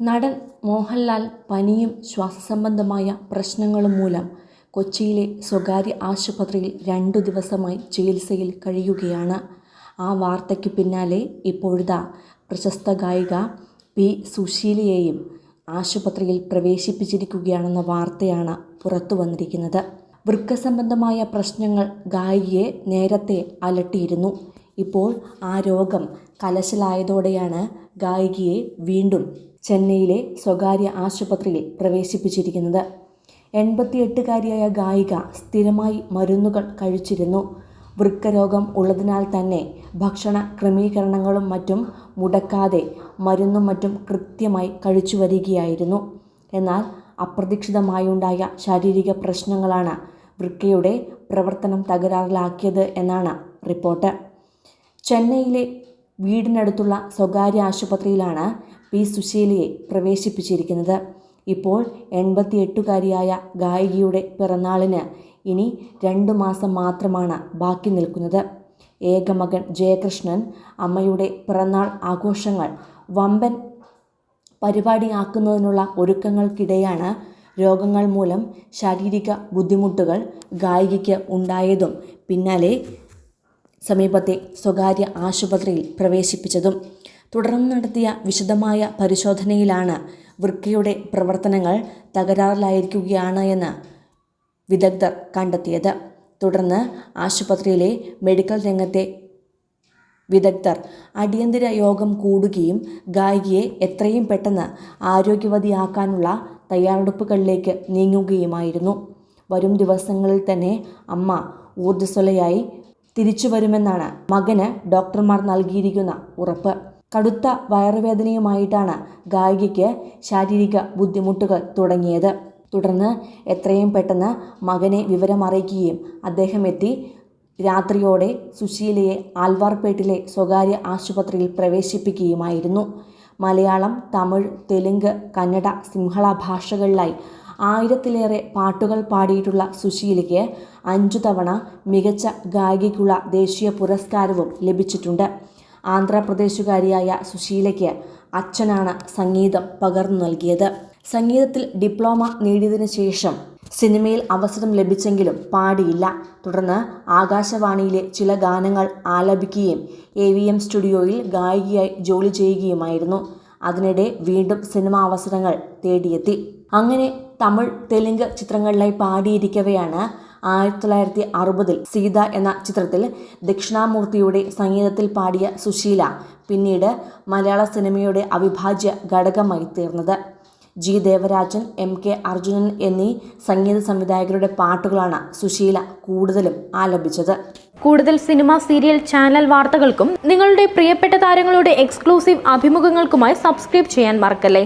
നടൻ മോഹൻലാൽ പനിയും ശ്വാസസംബന്ധമായ പ്രശ്നങ്ങളും മൂലം കൊച്ചിയിലെ സ്വകാര്യ ആശുപത്രിയിൽ രണ്ടു ദിവസമായി ചികിത്സയിൽ കഴിയുകയാണ്. ആ വാർത്തയ്ക്ക് പിന്നാലെ ഇപ്പോഴിതാ പ്രശസ്ത ഗായിക പി സുശീലയെയും ആശുപത്രിയിൽ പ്രവേശിപ്പിച്ചിരിക്കുകയാണെന്ന വാർത്തയാണ് പുറത്തു വന്നിരിക്കുന്നത് വൃക്ക സംബന്ധമായ പ്രശ്നങ്ങൾ ഗായികയെ നേരത്തെ അലട്ടിയിരുന്നു. ഇപ്പോൾ ആ രോഗം കലശലായതോടെയാണ് ഗായികയെ വീണ്ടും ചെന്നൈയിലെ സ്വകാര്യ ആശുപത്രിയിൽ പ്രവേശിപ്പിച്ചിരിക്കുന്നത്. എൺപത്തിയെട്ടുകാരിയായ ഗായിക സ്ഥിരമായി മരുന്നുകൾ കഴിച്ചിരുന്നു. വൃക്കരോഗം ഉള്ളതിനാൽ തന്നെ ഭക്ഷണ ക്രമീകരണങ്ങളും മറ്റും മുടക്കാതെ മരുന്നും മറ്റും കൃത്യമായി കഴിച്ചു വരികയായിരുന്നു എന്നാൽ അപ്രതീക്ഷിതമായുണ്ടായ ശാരീരിക പ്രശ്നങ്ങളാണ് വൃക്കയുടെ പ്രവർത്തനം തകരാറിലാക്കിയത് എന്നാണ് റിപ്പോർട്ട്. ചെന്നൈയിലെ വീടിനടുത്തുള്ള സ്വകാര്യ ആശുപത്രിയിലാണ് പി സുശീലയെ പ്രവേശിപ്പിച്ചിരിക്കുന്നത്. ഇപ്പോൾ എൺപത്തിയെട്ടുകാരിയായ ഗായികയുടെ പിറന്നാളിന് ഇനി രണ്ടു മാസം മാത്രമാണ് ബാക്കി നിൽക്കുന്നത്. ഏകമകൻ ജയകൃഷ്ണൻ അമ്മയുടെ പിറന്നാൾ ആഘോഷങ്ങൾ വമ്പൻ പരിപാടിയാക്കുന്നതിനുള്ള ഒരുക്കങ്ങൾക്കിടെയാണ് രോഗങ്ങൾ മൂലം ശാരീരിക ബുദ്ധിമുട്ടുകൾ ഗായികയ്ക്ക് ഉണ്ടായതും പിന്നാലെ സമീപത്തെ സ്വകാര്യ ആശുപത്രിയിൽ പ്രവേശിപ്പിച്ചതും. തുടർന്ന് നടത്തിയ വിശദമായ പരിശോധനയിലാണ് വൃക്കയുടെ പ്രവർത്തനങ്ങൾ തകരാറിലായിരിക്കുകയാണ് എന്ന് വിദഗ്ധർ കണ്ടെത്തിയത്. തുടർന്ന് ആശുപത്രിയിലെ മെഡിക്കൽ രംഗത്തെ വിദഗ്ധർ അടിയന്തര യോഗം കൂടുകയും ഗായികയെ എത്രയും പെട്ടെന്ന് ആരോഗ്യവതിയാക്കാനുള്ള തയ്യാറെടുപ്പുകളിലേക്ക് നീങ്ങുകയുമായിരുന്നു. വരും ദിവസങ്ങളിൽ തന്നെ അമ്മ ഊർജസ്വലയായി തിരിച്ചു വരുമെന്നാണ് മകന് ഡോക്ടർമാർ നൽകിയിരിക്കുന്ന ഉറപ്പ്. കടുത്ത വയറുവേദനയുമായിട്ടാണ് ഗായികയ്ക്ക് ശാരീരിക ബുദ്ധിമുട്ടുകൾ തുടങ്ങിയത്. തുടർന്ന് എത്രയും പെട്ടെന്ന് മകനെ വിവരമറിയിക്കുകയും അദ്ദേഹം എത്തി രാത്രിയോടെ സുശീലയെ ആൽവാർപേട്ടിലെ സ്വകാര്യ ആശുപത്രിയിൽ പ്രവേശിപ്പിക്കുകയുമായിരുന്നു. മലയാളം തമിഴ് തെലുങ്ക് കന്നഡ സിംഹള ഭാഷകളിലായി ആയിരത്തിലേറെ പാട്ടുകൾ പാടിയിട്ടുള്ള സുശീലയ്ക്ക് അഞ്ചു തവണ മികച്ച ഗായികയ്ക്കുള്ള ദേശീയ പുരസ്കാരവും ലഭിച്ചിട്ടുണ്ട്. ആന്ധ്രാപ്രദേശുകാരിയായ സുശീലയ്ക്ക് അച്ഛനാണ് സംഗീതം പകർന്നു നൽകിയത്. സംഗീതത്തിൽ ഡിപ്ലോമ നേടിയതിനു ശേഷം സിനിമയിൽ അവസരം ലഭിച്ചെങ്കിലും പാടിയില്ല. തുടർന്ന് ആകാശവാണിയിലെ ചില ഗാനങ്ങൾ ആലപിക്കുകയും എ വി എം സ്റ്റുഡിയോയിൽ ഗായികയായി ജോലി ചെയ്യുകയുമായിരുന്നു. അതിനിടെ വീണ്ടും സിനിമാ അവസരങ്ങൾ തേടിയെത്തി. അങ്ങനെ തമിഴ് തെലുങ്ക് ചിത്രങ്ങളിലായി പാടിയിരിക്കവെയാണ് ആയിരത്തി തൊള്ളായിരത്തി അറുപതിൽ സീത എന്ന ചിത്രത്തിൽ ദക്ഷിണാമൂർത്തിയുടെ സംഗീതത്തിൽ പാടിയ സുശീല പിന്നീട് മലയാള സിനിമയുടെ അവിഭാജ്യ ഘടകമായി തീർന്നത്. G. Devarajan M. K. Arjunan എന്നീ സംഗീത സംവിധായകരുടെ പാട്ടുകളാണ് സുശീല കൂടുതലും ആലപിച്ചത്. കൂടുതൽ സിനിമ സീരിയൽ ചാനൽ വാർത്തകൾക്കും നിങ്ങളുടെ പ്രിയപ്പെട്ട താരങ്ങളുടെ എക്സ്ക്ലൂസീവ് അഭിമുഖങ്ങൾക്കുമായി സബ്സ്ക്രൈബ് ചെയ്യാൻ മറക്കല്ലേ?